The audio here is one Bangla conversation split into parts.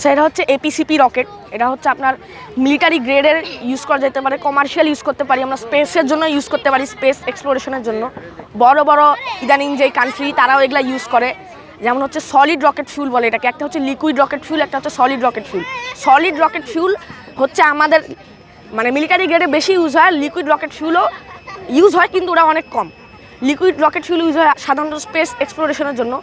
স্যার এটা হচ্ছে এপিসিপি রকেট এটা হচ্ছে আপনার মিলিটারি গ্রেডের ইউজ করা যেতে পারে কমার্শিয়াল ইউজ করতে পারি, আমরা স্পেসের জন্য ইউজ করতে পারি স্পেস এক্সপ্লোরেশনের জন্য। বড় বড় ইদানিং যে কান্ট্রি তারাও এগুলা ইউজ করে। যেমন হচ্ছে সলিড রকেট ফিউল বলে এটাকে, একটা হচ্ছে লিকুইড রকেট ফিউল একটা হচ্ছে solid rocket fuel solid rocket fuel হচ্ছে আমাদের মানে মিলিটারি গ্রেডে বেশি ইউজ হয় লিকুইড রকেট ফিউলও ইউজ হয়, কিন্তু ওরা অনেক কম। লিকুইড রকেট ফিউল ইউজ হয় সাধারণত স্পেস এক্সপ্লোরেশনের জন্য।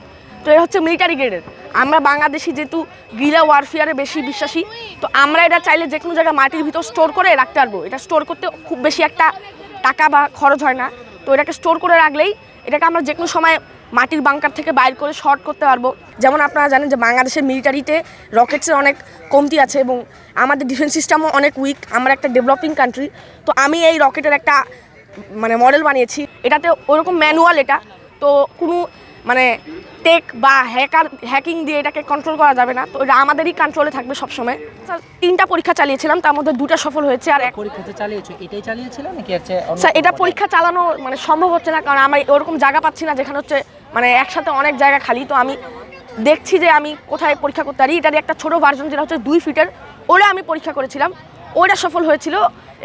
তো এটা হচ্ছে মিলিটারি গ্রেডের আমরা বাংলাদেশি যেহেতু গিলা ওয়ারফেয়ারে বেশি বিশ্বাসী, তো আমরা এটা চাইলে যে কোনো জায়গায় মাটির ভিতর স্টোর করে রাখতে পারব। এটা স্টোর করতে খুব বেশি একটা টাকা বা খরচ হয় না। তো এটাকে স্টোর করে রাখলেই এটাকে আমরা যে কোনো সময় মাটির বাংকার থেকে বাইর করে শর্ট করতে পারব। যেমন আপনারা জানেন যে বাংলাদেশের মিলিটারিতে রকেটসের অনেক কমতি আছে এবং আমাদের ডিফেন্স সিস্টেমও অনেক উইক আমরা একটা ডেভেলপিং কান্ট্রি তো আমি এই রকেটের একটা মানে মডেল বানিয়েছি। এটাতে ওরকম ম্যানুয়াল এটা। তো কোনো মানে টেক বা হ্যাকার হ্যাকিং দিয়ে এটাকে কন্ট্রোল করা যাবে না। তো এটা আমাদেরই কন্ট্রোলে থাকবে সবসময়। স্যার তিনটা পরীক্ষা চালিয়েছিলাম তার মধ্যে দুটা সফল হয়েছে আর এক পরীক্ষাতে চালিয়েছো এটাই চালিয়েছিল নাকি হচ্ছে স্যার এটা পরীক্ষা চালানো মানে সম্ভব হচ্ছে না কারণ আমি ওরকম জায়গা পাচ্ছি না যেখানে হচ্ছে মানে একসাথে অনেক জায়গা খালি। তো আমি দেখছি যে আমি কোথায় পরীক্ষা করতে পারি। এটারই একটা ছোট ভার্জন যেটা হচ্ছে দুই ফিটের ওটা আমি পরীক্ষা করেছিলাম। ওটা সফল হয়েছিল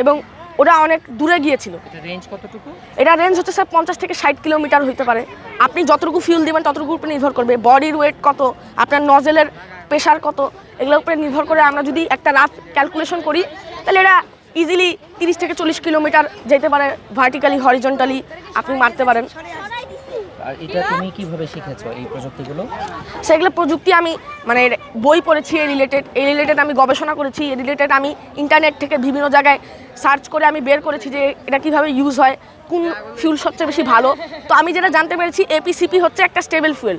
এবং ওটা অনেক দূরে গিয়েছিল। এটা রেঞ্জ কতটুকু? এটা রেঞ্জ হচ্ছে স্যার পঞ্চাশ থেকে ষাট কিলোমিটার হইতে পারে। আপনি যতটুকু ফিউল দেবেন ততটুকুর উপরে নির্ভর করবে। বডির ওয়েট কত? আপনার নজেলের প্রেশার কত? এগুলোর উপরে নির্ভর করে আমরা যদি একটা রাফ ক্যালকুলেশন করি তাহলে এটা ইজিলি তিরিশ থেকে চল্লিশ কিলোমিটার যেতে পারে ভার্টিক্যালি হরিজন্টালি আপনি মারতে পারেন। আর এটা তুমি কীভাবে শিখেছো এই প্রযুক্তিগুলো? সেগুলো প্রযুক্তি আমি মানে বই পড়েছি এই রিলেটেড এই রিলেটেড আমি গবেষণা করেছি এই রিলেটেড আমি ইন্টারনেট থেকে বিভিন্ন জায়গায় সার্চ করে আমি বের করেছি যে এটা কীভাবে ইউজ হয়, কোন ফিউল সবচেয়ে বেশি ভালো। তো আমি যেটা জানতে পেরেছি এপিসিপি হচ্ছে একটা স্টেবল ফুয়েল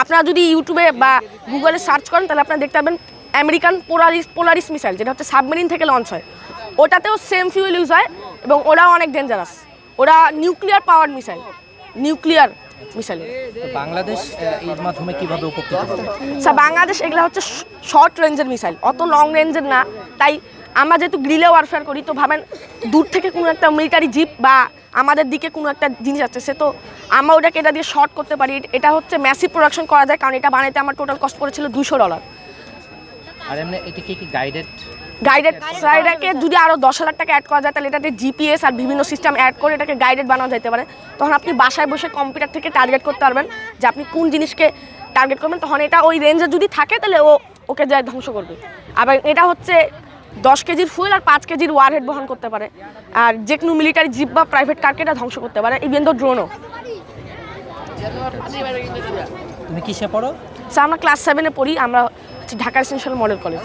আপনারা যদি ইউটিউবে বা গুগলে সার্চ করেন, তাহলে আপনারা দেখতে পাবেন আমেরিকান পোলারিস পোলারিস মিসাইল, যেটা হচ্ছে সাবমেরিন থেকে লঞ্চ হয়। ওটাতেও সেম ফিউল ইউজ হয় এবং ওরাও অনেক ডেঞ্জারাস ওরা nuclear power missile nuclear missile Bangladesh এর মাধ্যমে কীভাবে উপকৃত হবে? স্যার বাংলাদেশ এগুলো হচ্ছে শর্ট রেঞ্জের মিসাইল। অত লং রেঞ্জের না। তাই আমরা যেহেতু গ্রিলে ওয়ারফেয়ার করি তো ভাবেন দূর থেকে কোনো একটা মিলিটারি জিপ বা আমাদের দিকে কোনো একটা জিনিস আছে সে তো আমরা ওটাকে এটা দিয়ে শর্ট করতে পারি। এটা হচ্ছে ম্যাসিভ প্রোডাকশন করা যায় কারণ এটা বানাইতে আমার টোটাল কস্ট পড়েছিল দুশো ডলার আর এমনি এটা কি কি গাইডেড গাইডেড এটাকে যদি আরও দশ হাজার টাকা অ্যাড করা যায় তাহলে এটাতে জিপিএস আর বিভিন্ন সিস্টেম অ্যাড করে এটাকে গাইডেড বানানো যেতে পারে। তখন আপনি বাসায় বসে কম্পিউটার থেকে টার্গেট করতে পারবেন যে আপনি কোন জিনিসকে টার্গেট করবেন। তখন এটা ওই রেঞ্জে যদি থাকে তাহলে ও ওকে যায় ধ্বংস করবে। আবার এটা হচ্ছে দশ কেজির ফুল আর পাঁচ কেজির ওয়ারহেড বহন করতে পারে। আর যে কোনো মিলিটারি জিপ বা প্রাইভেট কারকে এটা ধ্বংস করতে পারে ইভেন তো ড্রোনও তুমি কিসে পড়ো? স্যার আমরা ক্লাস সেভেনে পড়ি আমরা হচ্ছে ঢাকা এসেন্সিয়াল মডেল কলেজ